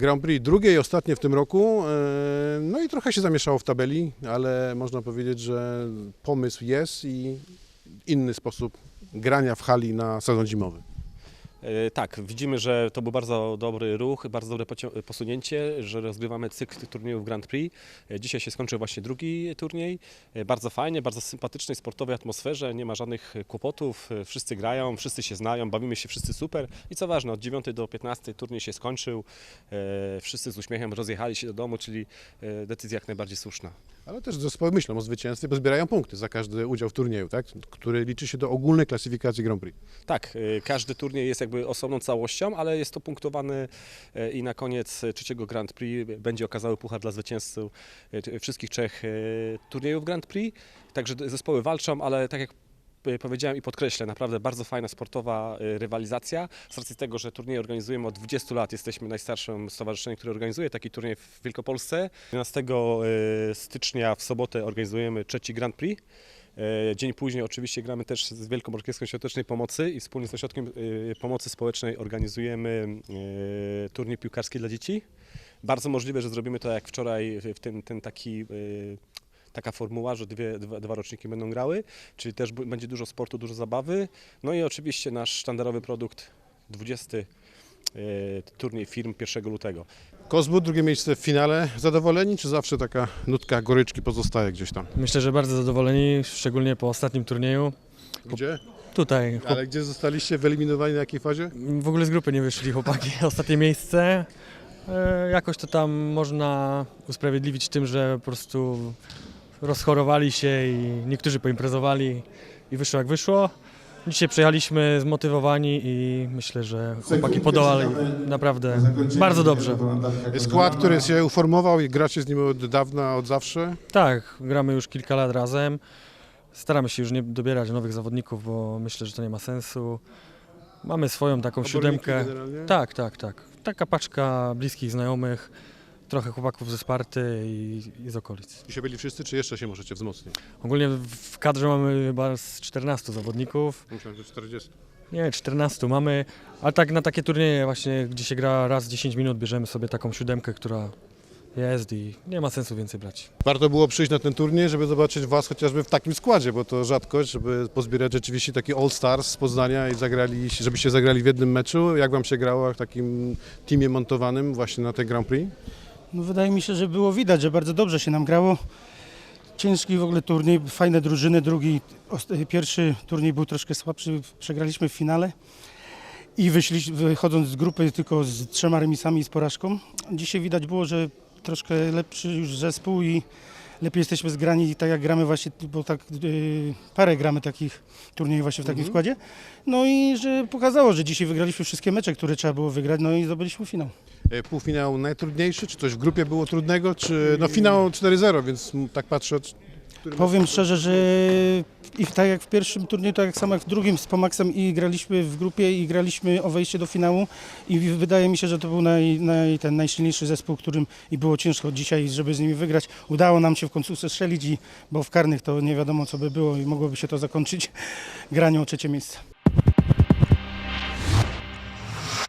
Grand Prix drugie i ostatnie w tym roku. e, No i trochę się zamieszało w tabeli, ale można powiedzieć, że pomysł jest i inny sposób grania w hali na sezon zimowy. E, Tak, widzimy, że to był bardzo dobry ruch, bardzo dobre posunięcie, że rozgrywamy cykl turniejów Grand Prix. E, Dzisiaj się skończył właśnie drugi turniej. E, Bardzo fajnie, bardzo sympatycznej, sportowej atmosferze, nie ma żadnych kłopotów, wszyscy grają, wszyscy się znają, bawimy się wszyscy super. I co ważne, od 9 do 15 turniej się skończył, wszyscy z uśmiechem rozjechali się do domu, czyli decyzja jak najbardziej słuszna. Ale też zespoły myślą o zwycięstwie, bo zbierają punkty za każdy udział w turnieju, tak? który liczy się do ogólnej klasyfikacji Grand Prix. Tak, y, każdy turniej jest jakby osobną całością, ale jest to punktowane y, i na koniec trzeciego Grand Prix będzie okazały puchar dla zwycięzców y, wszystkich trzech turniejów Grand Prix. Także zespoły walczą, ale tak jak powiedziałem i podkreślę, naprawdę bardzo fajna sportowa y, rywalizacja. Z racji tego, że turnieje organizujemy od 20 lat, jesteśmy najstarszym stowarzyszeniem, które organizuje taki turniej w Wielkopolsce. 11 y, stycznia w sobotę organizujemy trzeci Grand Prix. Dzień później oczywiście gramy też z Wielką Orkiestrą Świątecznej Pomocy i wspólnie z Ośrodkiem Pomocy Społecznej organizujemy turniej piłkarski dla dzieci. Bardzo możliwe, że zrobimy to jak wczoraj, w ten, ten taki, taka formuła, że dwie, dwa, dwa roczniki będą grały, czyli też będzie dużo sportu, dużo zabawy. No i oczywiście nasz sztandarowy produkt 20 e, turniej firm 1 lutego. Kozbut, drugie miejsce w finale. Zadowoleni, czy zawsze taka nutka goryczki pozostaje gdzieś tam? Myślę, że bardzo zadowoleni, szczególnie po ostatnim turnieju. Gdzie? Tutaj. Ale gdzie zostaliście wyeliminowani, na jakiej fazie? w ogóle z grupy nie wyszli chłopaki. Ostatnie miejsce. E, jakoś to tam można usprawiedliwić tym, że po prostu rozchorowali się i niektórzy poimprezowali i wyszło jak wyszło. Dzisiaj przyjechaliśmy zmotywowani i myślę, że chłopaki podołali naprawdę bardzo dobrze. Skład, który się uformował i gracie z nim od dawna, od zawsze. Tak, gramy już kilka lat razem. Staramy się już nie dobierać nowych zawodników, bo myślę, że to nie ma sensu. Mamy swoją taką Oborniki siódemkę. generalnie? Tak, tak, tak. Taka paczka bliskich znajomych, trochę chłopaków ze Sparty i, i z okolic. Dzisiaj byli wszyscy, czy jeszcze się możecie wzmocnić? Ogólnie w kadrze mamy chyba z 14 zawodników. Myślałem, że 40. Nie, 14 mamy, ale tak na takie turnieje właśnie, gdzie się gra raz 10 minut, bierzemy sobie taką siódemkę, która jest i nie ma sensu więcej brać. Warto było przyjść na ten turniej, żeby zobaczyć Was chociażby w takim składzie, bo to rzadkość, żeby pozbierać rzeczywiście taki All Stars z Poznania i zagrali, żebyście zagrali w jednym meczu. Jak Wam się grało w takim teamie montowanym właśnie na tej Grand Prix? No, wydaje mi się, że było widać, że bardzo dobrze się nam grało. Ciężki w ogóle turniej, fajne drużyny. Drugi, pierwszy turniej był troszkę słabszy, przegraliśmy w finale. I wyszliśmy, wychodząc z grupy tylko z trzema remisami i z porażką. Dzisiaj widać było, że troszkę lepszy już zespół i lepiej jesteśmy zgrani, tak jak gramy właśnie, bo tak yy, parę gramy takich turniejów właśnie w takim składzie. No i że pokazało, że dzisiaj wygraliśmy wszystkie mecze, które trzeba było wygrać, no i zdobyliśmy finał. E, Półfinał najtrudniejszy, czy coś w grupie było trudnego, czy no finał 4-0, więc tak patrzę, Powiem szczerze, że i tak jak w pierwszym turnieju, tak jak samo jak w drugim z Pomaxem i graliśmy w grupie i graliśmy o wejście do finału i wydaje mi się, że to był naj, naj, ten najsilniejszy zespół, którym i było ciężko dzisiaj, żeby z nimi wygrać. Udało nam się w końcu strzelić, i, bo w karnych to nie wiadomo co by było i mogłoby się to zakończyć granią o trzecie miejsce.